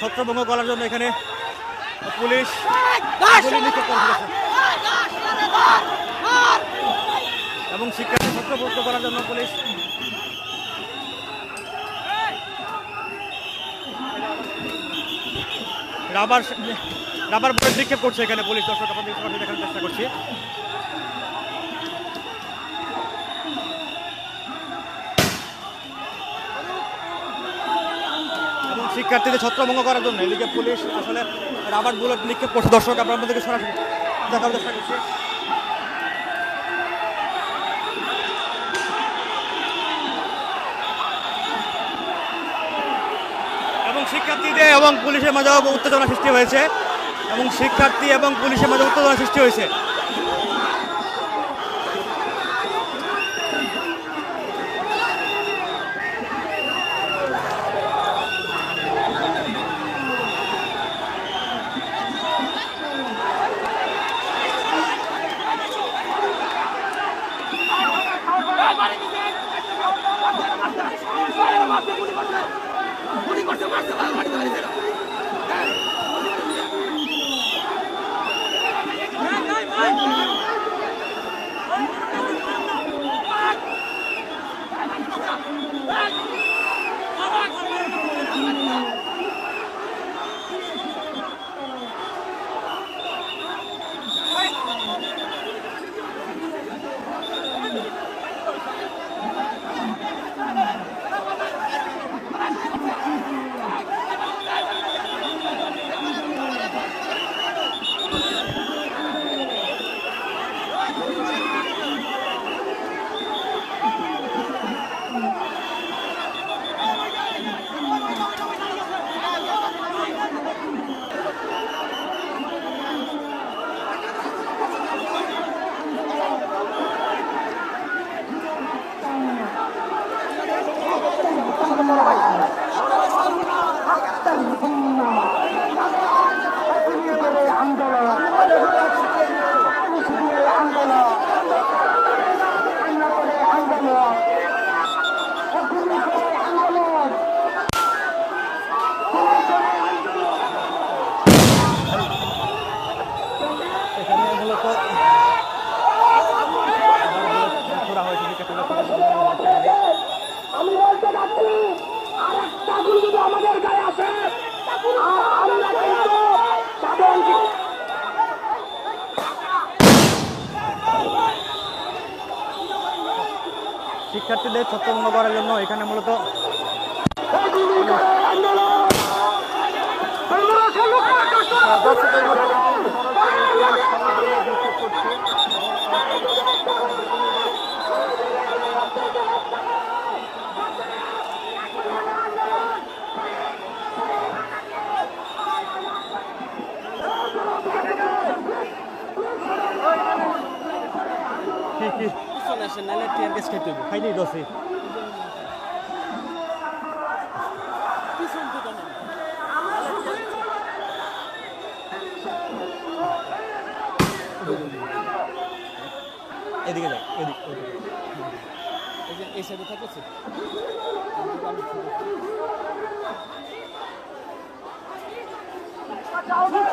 ছত্রভঙ্গ করার জন্য এখানে পুলিশ। এবং শিক্ষার্থী ছত্রভঙ্গ করার জন্য পুলিশ রাবার রাবার বুলেট নিক্ষেপ করছে এখানে পুলিশ। দর্শক আপনাদের দেখানোর চেষ্টা করছি এবং শিক্ষার্থীদের ছত্রভঙ্গ করার জন্য এদিকে পুলিশ, আসলে রাবার বুলেট নিক্ষেপ করছে। দর্শক আমরা আপনাদেরকে সরাসরি দেখার চেষ্টা করছি। এবং শিক্ষার্থীদের এবং পুলিশের মাঝে উত্তেজনা সৃষ্টি হয়েছে। এবং শিক্ষার্থী এবং পুলিশের মাঝে উত্তেজনা সৃষ্টি হয়েছে। শিক্ষার্থীদের ছত্রভঙ্গ করার জন্য এখানে মূলত কি কি পিছনে আসেন নাহলে টিয়ার গ্যাস খাইতে হবে খাইনি দোষী পিছন থেকে না এদিকে যাও এদিক এই যে এই সাইডে থাকছে এখানে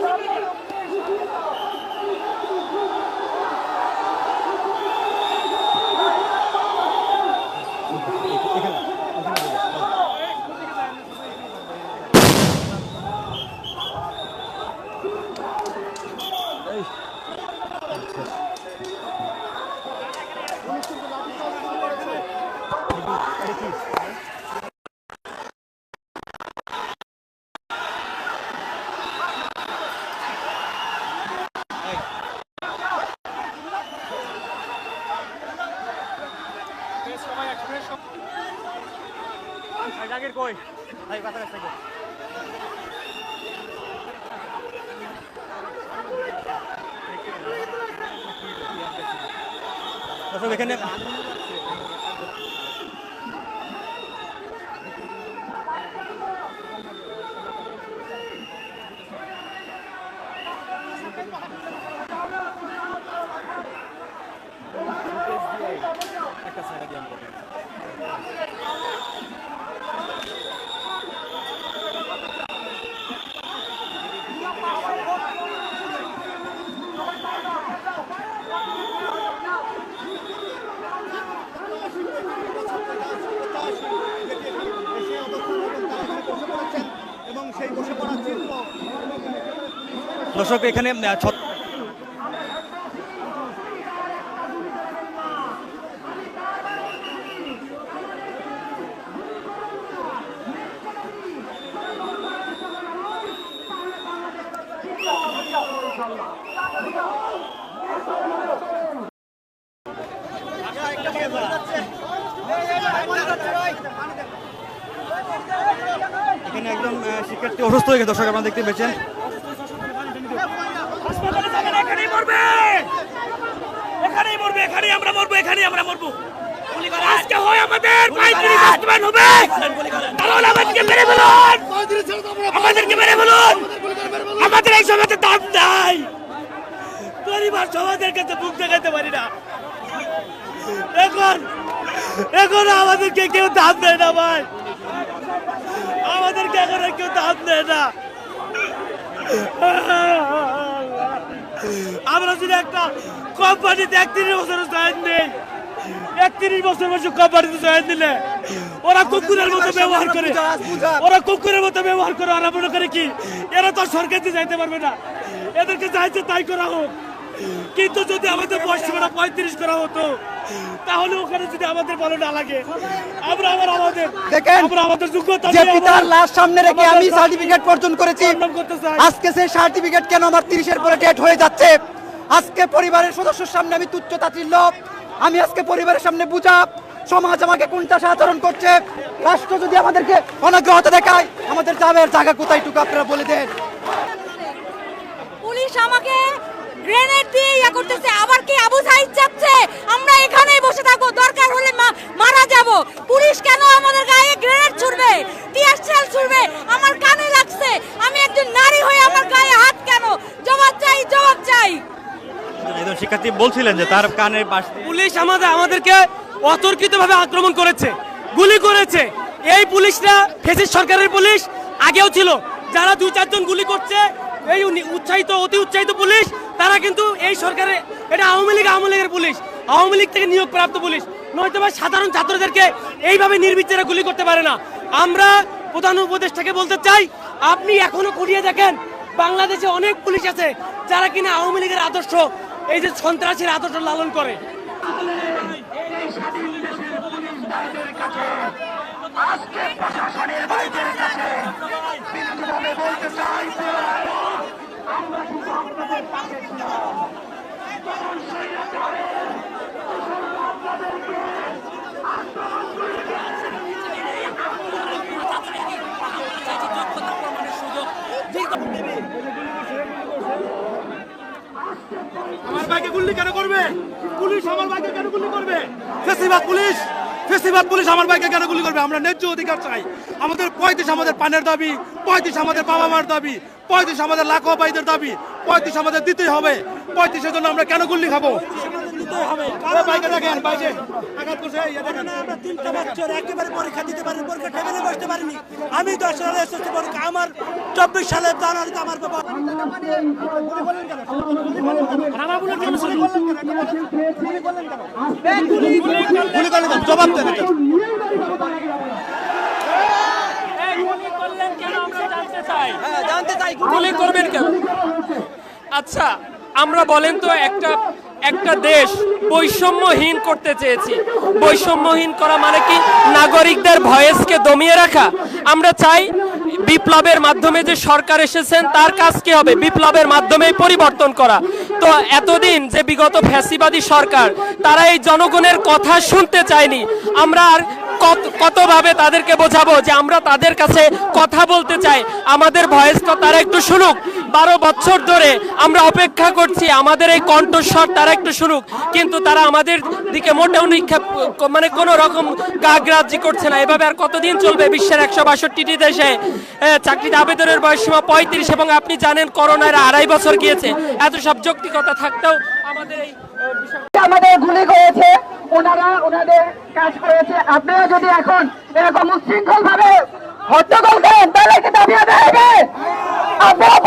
সবাই এক্সপ্রেস আগের কই? ভাই কথা রাখতে এখানে দর্শক এখানে এখানে আহ, শিক্ষার্থী অসুস্থ হয়ে গেছে দর্শক আপনারা দেখতে পেয়েছেন। হাসপাতালে যাবেন, এখানেই মরবে। এখানেই মরবে, এখানেই আমরা মরবো, এখানেই আমরা মরবো। আজকে আমাদের, পঁয়ত্রিশ বাস্তবায়ন হবে। কারণ আমাদেরকে মেরে ফেলুন। আমাদেরকে মেরে পরিবার সমাজের কাছে মুখ দেখাতে পারি না। এখন এখন আমাদেরকে কেউ দাম দেয় না, ভাই। আমাদেরকে এখন কেউ দাম দেয় না। আমরা যদি একটা কোম্পানিতে একত্রিশ বছর জয়েন নেই, একত্রিশ বছর বয়সে কোম্পানিতে জয়েন দিলে ওরা কুকুরের মতো ব্যবহার করে, ওরা কুকুরের মতো ব্যবহার করে ওরা মনে করে কি, এরা তো সরকার যাইতে পারবে না। এদেরকে চাইছে তাই করা হোক। কিন্তু যদি আমাদের বয়স সীমাটা পঁয়ত্রিশ করা হতো তাহলে ওখানে যদি আমাদের ভালো না লাগে আমরা আবার আমাদের দেখেন, আমরা আমাদের যোগ্যতা যে পিতার লাশ সামনে রেখে আমি সার্টিফিকেট অর্জন করেছি সংগ্রাম করতে চাই। আজকে সেই সার্টিফিকেট কেন আমার তিরিশের পরে ডেট হয়ে যাচ্ছে? আজকে পরিবারের সদস্যের সামনে আমি তুচ্ছ তাচ্ছিল্য আমি আজকে পরিবারের সামনে বুঝা সমাজ আমাকে কোনটা আচরণ করছে রাষ্ট্র যদি আমাদেরকে অনগ্রহতা দেখায় আমাদের যাবের জায়গা কোথায় টুকু আপনারা বলে দেন। পুলিশ আমাকে গ্রেনেড দিয়ে ইয়া করতেছে আবার কি আবু সাইদ যাচ্ছে? আমরা এখানেই বসে থাকব দরকার হলে মা- মারা যাব। পুলিশ কেন আমাদের গায়ে গ্রেনেড ছুড়বে? Tear shell ছুড়বে? আমার কানে লাগছে আমি একজন নারী হয়ে আমার গায়ে হাত কেন? জবাব চাই জবাব চাই। একজন শিক্ষার্থী বলছিলেন যে তার কানের পাশ পুলিশ আমাদের আমাদেরকে অতর্কিতভাবে আক্রমণ করেছে গুলি করেছে। এই পুলিশরা ফেসিস সরকারের পুলিশ আগেও ছিল। যারা দুই চারজন গুলি করছে, এই উৎসাহিত, অতি উৎসাহিত পুলিশ, তারা কিন্তু এই সরকারের এটা আওয়ামী লীগ, আওয়ামী লীগের পুলিশ, আওয়ামী লীগ থেকে নিয়োগ প্রাপ্ত পুলিশ। নয়তো বা সাধারণ ছাত্রদেরকে এইভাবে নির্বিচারে গুলি করতে পারে না। আমরা প্রধান উপদেষ্টাকে বলতে চাই, আপনি এখনও খুঁড়িয়ে দেখেন, বাংলাদেশে অনেক পুলিশ আছে যারা কিনা আওয়ামী লীগের আদর্শ, এই যে সন্ত্রাসীর আদর্শ লালন করে। আমার ভাইকে গুলি কেন করবে? পুলিশ আমার ভাইকে কেন গুলি করবে? পুলিশ! ফেসিবাদ পুলিশ আমার ভাইকে কেন গুলি করবে? আমরা ন্যায্য অধিকার চাই। আমাদের পঁয়ত্রিশ আমাদের পানের দাবি, পঁয়ত্রিশ আমাদের বাবা মার দাবি, পঁয়ত্রিশ আমাদের লাখো ভাইদের দাবি, পঁয়ত্রিশ আমাদের দিতেই হবে। পঁয়ত্রিশের জন্য আমরা কেন গুলি খাব? ওই বাইকে দেখেন বাইকে। আঘাত করছে ইয়ে দেখেন। আমরা তিনটা বছর একেবারে পরীক্ষা দিতে পারি পরীক্ষা টেবিলে বসতে পারিনি। আমি দশ সালে এসেছি পরীক্ষা আমার চব্বিশ সালে জানুয়ারিতে আমার বাবা? জবাব দেন এটা। গুলি করবেন কেন? আচ্ছা আমরা বলেন তো একটা একটা দেশ বৈষম্যহীন করতে চেয়েছি। বৈষম্যহীন করা মানে কি? নাগরিকদের ভয়েসকে দমিয়ে রাখা। আমরা চাই বিপ্লবের মাধ্যমে যে সরকার এসেছেন, তার কাজ কি হবে? বিপ্লবের মাধ্যমে পরিবর্তন করা। তো এতদিন যে বিগত ফ্যাসিবাদী সরকার, তারা এই জনগণের কথা শুনতে চায়নি। আমরা আর কত, কতভাবে তাদেরকে বোঝাবো যে আমরা তাদের কাছে কথা বলতে চাই। আমাদের ভয়েসটা তারা একটু শুনুক। বারো বছর ধরে আমরা অপেক্ষা করছি, আমাদের এই কণ্ঠস্বর তারা একটু শুনুক। কিন্তু তারা আমাদের দিকে মোটেও নিক্ষেপ মানে কোনো রকম কাগরাজি করছে না। এভাবে আর কতদিন চলবে বিশ্বের একশো বাষট্টিটি দেশে? চাকরির আবেদনের বয়স সীমা পঁয়ত্রিশ এবং আপনি জানেন করোনার আড়াই বছর গিয়েছে। এত সব যৌক্তিকতা থাকতেও আমাদের এই আমাদের গুলি করেছে, ওনারা ওনাদের কাজ করেছে। আপনারা যদি এখন এরকম উশৃঙ্খল ভাবে হত্যা করেন তাহলে কি আপনারা